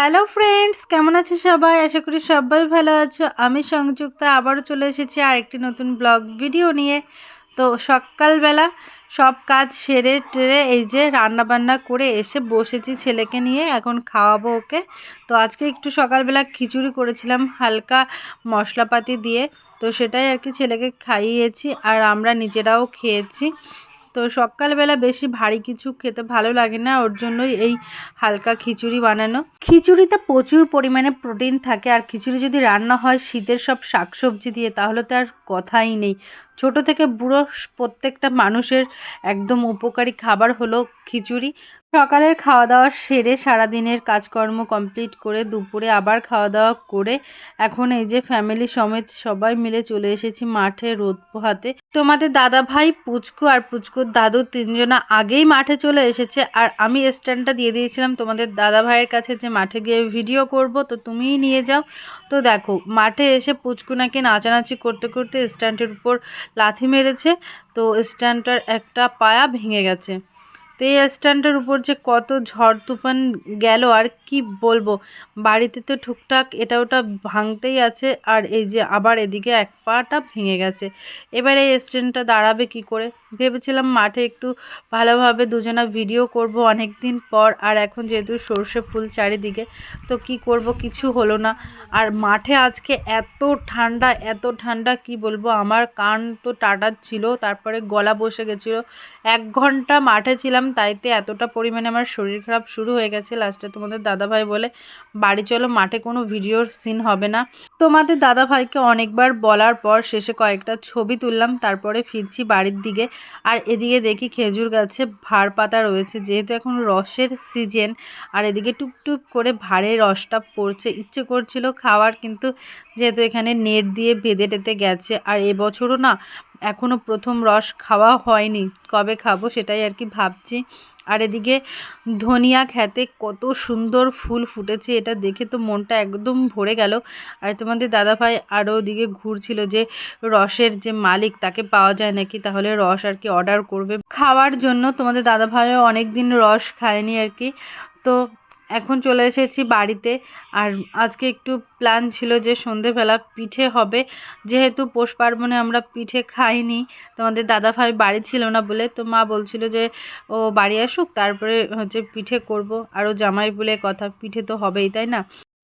Hello friends কেমন আছো সবাই? আশা করি সবাই ভালো আছো। আমি সংযুক্তা, আবারও চলে এসেছি আর একটি নতুন ব্লগ ভিডিও নিয়ে। তো সকালবেলা সব কাজ সেরে টেরে এই যে রান্না বান্না করে এসে বসেছি ছেলেকে নিয়ে, এখন খাওয়াবো ওকে। তো আজকে একটু সকালবেলা খিচুড়ি করেছিলাম, হালকা মশলাপাতি দিয়ে। তো সেটাই আর কি ছেলেকে খাইয়েছি, আর আমরা নিজেরাও খেয়েছি। তো সকালবেলা বেশি ভারী কিছু খেতে ভালো লাগে না, ওর জন্যই এই হালকা খিচুড়ি বানানো। খিচুড়িতে প্রচুর পরিমাণে প্রোটিন থাকে, আর খিচুড়ি যদি রান্না হয়, শীতের সব শাকসবজি দিয়ে, তাহলে তো আর কথাই নেই। ছোট থেকে বুড়ো প্রত্যেকটা মানুষের একদম উপকারী খাবার হলো খিচুড়ি। সকালের খাওয়া দাওয়া সেরে সারাদিনের কাজকর্ম কমপ্লিট করে দুপুরে আবার খাওয়া দাওয়া করে এখন এই যে ফ্যামিলি সমেত সবাই মিলে চলে এসেছি মাঠে রোদ পোহাতে তোমাদের দাদা ভাই পুচকু আর পুচকুর দাদু তিনজনা আগেই মাঠে চলে এসেছে আর আমি স্ট্যান্ডটা দিয়ে দিয়েছিলাম তোমাদের দাদা ভাইয়ের কাছে যে মাঠে গিয়ে ভিডিও করব, তো তুমিই নিয়ে যাও। তো দেখো, মাঠে এসে পুচকু নাকি নাচানাচি করতে করতে স্ট্যান্ডের উপর লাথি মেরেছে তো স্ট্যান্ডটার একটা পায়া ভেঙে গেছে। তো এই স্ট্যান্ডের উপর যে কত ঝড় তুফান গেল, আর কি বলব? বাড়িতে তো টুকটাক এটা ওটা ভাঙতেই আছে, আর এই যে আবার এদিকে এক পাটা ভেঙে গেছে। এবার এই স্ট্যান্ডটা দাঁড়াবে কি করে? ভেবেছিলাম মাঠে একটু ভালোভাবে দুজনা ভিডিও করব অনেক দিন পর, আর এখন যেহেতু সর্ষে ফুল চারিদিকে, তো কি করব কিছু হলো না। আর মাঠে আজকে এত ঠান্ডা এত ঠান্ডা, কি বলব? আমার কান তো টাটা ছিল তারপরে গলা বসে গেছিল। এক ঘণ্টা মাঠে ছিলাম তাইতে এতটা পরিমাণে আমার শরীর খারাপ শুরু হয়ে গেছে। লাস্টে তোমাদের দাদাভাই বলে, বাড়ি চলো, মাঠে কোনো ভিডিওর সিন হবে না। তোমাদের দাদাভাইকে অনেকবার বলার পর শেষে কয়েকটা ছবি তুললাম, তারপরে ফিরছি বাড়ির দিকে। আর এদিকে দেখি খেজুর গাছে ভাড় পাতা রয়েছে, যেহেতু এখন রসের সিজন আর এদিকে টুপটুপ করে ভাড়ের রসটা পড়ছে। ইচ্ছে করছিল খাওয়ার, কিন্তু যেহেতু এখানে নেট দিয়ে বেঁধে টেতে গেছে, আর এবছরও না এখনও প্রথম রস খাওয়া হয়নি। কবে খাব সেটাই আর কি ভাবছি। আর এদিকে ধনিয়া খেতে কত সুন্দর ফুল ফুটেছে, এটা দেখে তো মনটা একদম ভরে গেল। আর তোমাদের দাদাভাই আরও ওদিকে ঘুরছিল যে রসের যে মালিক তাকে পাওয়া যায় নাকি, তাহলে রস আর কি অর্ডার করবে। খাওয়ার জন্য তোমাদের দাদাভাইও অনেক দিন রস খায়নি আর কি। তো এখন চলে এসেছি বাড়িতে। আর আজকে একটু প্ল্যান ছিল যে সন্ধেবেলা পিঠে হবে। যেহেতু পৌষ পার্বণে আমরা পিঠে খাইনি, তোমাদের দাদা ভাই বাড়ি ছিল না বলে তো মা বলছিল যে ও বাড়ি আসুক, তারপরে হচ্ছে পিঠে করব। আরও জামাই বলে কথা, পিঠে তো হবেই, তাই না?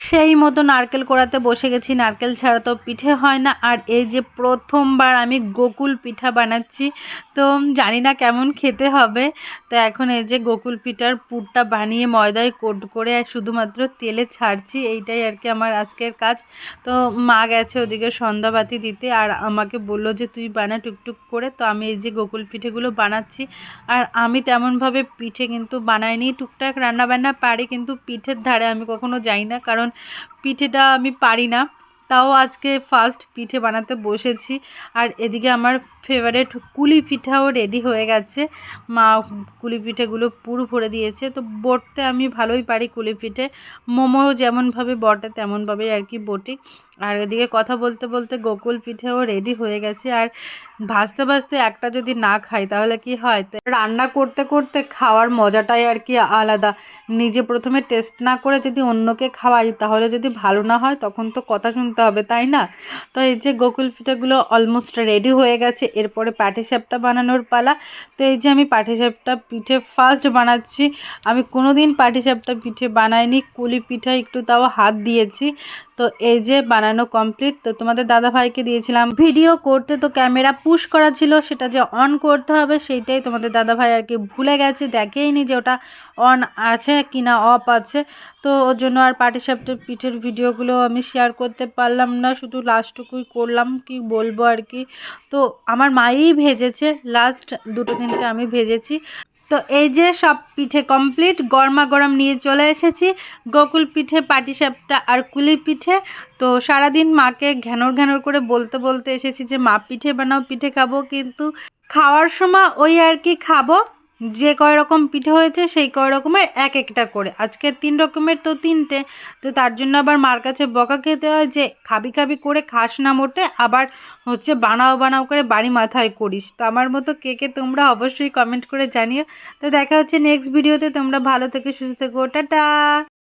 সেই মতো নারকেল কোড়াতে বসে গেছি। নারকেল ছাড়া তো পিঠে হয় না। আর এই যে প্রথমবার আমি গোকুল পিঠা বানাচ্ছি, তো জানি না কেমন খেতে হবে। তো এখন এই যে গোকুল পিঠার পুরটা বানিয়ে ময়দায় কোট করে আর শুধুমাত্র তেলে ছাড়ছি, এইটাই আর কি আমার আজকের কাজ। তো মা গেছে ওদিকে সন্ধ্যাবাতি দিতে আর আমাকে বলল যে, তুই বানা টুকটুক করে। তো আমি এই যে গোকুল পিঠেগুলো বানাচ্ছি। আর আমি তেমনভাবে পিঠে কিন্তু বানাইনি। টুকটাক রান্নাবান্না পারি, কিন্তু পিঠের ধারে আমি কখনো যাই না। কারণ পিঠেটা আমি পারি না। তাও আজকে ফার্স্ট পিঠে বানাতে বসেছি। আর এদিকে আমার ফেভারেট কুলি পিঠাও রেডি হয়ে গেছে। মা কুলি পিঠেগুলো পুরো ভরে দিয়েছে। তো বটতে আমি ভালোই পারি কুলি পিঠে। মোমো যেমনভাবে বটে, তেমনভাবেই আর কি বটি। আর এদিকে কথা বলতে বলতে গোকুল পিঠেও রেডি হয়ে গেছে। আর ভাজতে ভাজতে একটা যদি না খাই, তাহলে কি হয়? তো রান্না করতে করতে খাওয়ার মজাটাই আর কি আলাদা। নিজে প্রথমে টেস্ট না করে যদি অন্যকে খাওয়াই, তাহলে যদি ভালো না হয়, তখন তো কথা শুনতে হবে, তাই না? তো এই যে গোকুল পিঠেগুলো অলমোস্ট রেডি হয়ে গেছে, এরপরে পাটিসাপটা বানানোর পালা। তো এই যে আমি পাটিসাপটা পিঠে ফার্স্ট বানাচ্ছি। আমি কোনো দিন পাটিসাপটা পিঠে বানাইনি, কুলি পিঠা একটু তাও হাত দিয়েছি। তো এই যে বানানো কমপ্লিট তো তোমাদের দাদা ভাইকে দিয়েছিলাম। ভিডিও করতে তো ক্যামেরা পুশ করা ছিল, সেটা যে অন করতে হবে সেইটাই তোমাদের দাদা ভাই আর কি ভুলে গেছে, দেখেইনি যে ওটা অন আছে কি না অফ আছে। তো ওর জন্য আর পাটিসাপটার পিঠের ভিডিওগুলো আমি শেয়ার করতে পারলাম না, শুধু লাস্টটুকুই করলাম, কি বলব আর কি। তো আমার মাই ভেজেছে লাস্ট দুটো তিনটে আমি ভেজেছি। তো এই যে সব পিঠে কমপ্লিট গরমা গরম নিয়ে চলে এসেছি। গোকুল পিঠে, পাটিসাপটা আর কুলি পিঠে। তো সারাদিন মাকে ঘ্যানর ঘ্যানর করে বলতে বলতে এসেছি যে, মা, পিঠে বানাও, পিঠে খাব। কিন্তু খাওয়ার সময় ওই আর কি খাব। যে কয় রকম পিঠে হয়েছে, সেই কয় রকমের এক একটা করে। আজকে তিন রকমের তো তিনটে, তো তার জন্য আবার মার কাছে বকা খেতে হয় যে, খাবি খাবি করে খাস না মোটে, আবার হচ্ছে বানাও বানাও করে বাড়ি মাথায় করিস। তো আমার মতো কে কে তোমরা অবশ্যই কমেন্ট করে জানিও। তো দেখা হচ্ছে নেক্সট ভিডিওতে তোমরা ভালো থেকে সুস্থ থেকো। টাটা!